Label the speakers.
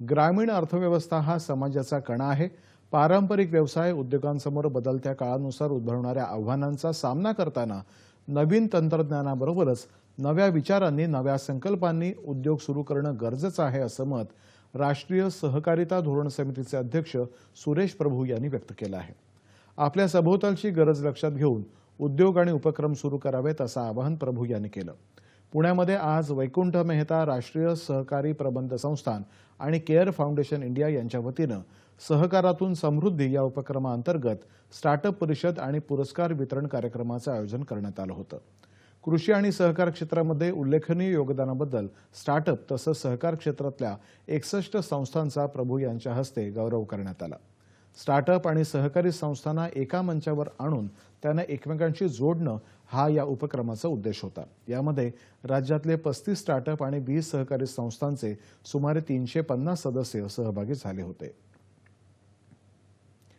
Speaker 1: ग्रामीण अर्थव्यवस्था हा समाजाचा कणा आहे. पारंपरिक व्यवसाय उद्योगांसमोर बदलत्या काळानुसार उद्भवणाऱ्या आव्हानांचा सामना करताना नवीन तंत्रज्ञानाबरोबरच नव्या विचारांनी नव्या संकल्पांनी उद्योग सुरू करणं गरजेचं आहे असं मत राष्ट्रीय सहकारिता धोरण समितीचे अध्यक्ष सुरेश प्रभू यांनी व्यक्त केलं आहे. आपल्या सभोवतालची गरज लक्षात घेऊन उद्योग आणि उपक्रम सुरू करावेत असं आवाहन प्रभू यांनी केलं. पुण्यामध्ये आज वैकुंठ मेहता राष्ट्रीय सहकारी प्रबंध संस्थान आणि केअर फाउंडेशन इंडिया यांच्या वतीनं सहकारातून समृद्धी या उपक्रमाअंतर्गत स्टार्टअप परिषद आणि पुरस्कार वितरण कार्यक्रमाचं आयोजन करण्यात आलं होतं. कृषी आणि सहकार क्षेत्रामध्ये उल्लेखनीय योगदानाबद्दल स्टार्टअप तसंच सहकार क्षेत्रातल्या एकसष्ट संस्थांचा प्रभू यांच्या हस्ते गौरव करण्यात आला. स्टार्टअप आणि सहकारी संस्थांना एका मंचावर आणून त्यांना एकमेकांशी जोडणं हा या उपक्रमाचा उद्देश होता. यामध्ये राज्यातले पस्तीस स्टार्टअप आणि वीस सहकारी संस्थांचे सुमारे तीनशे पन्नास सदस्य सहभागी झाले होते.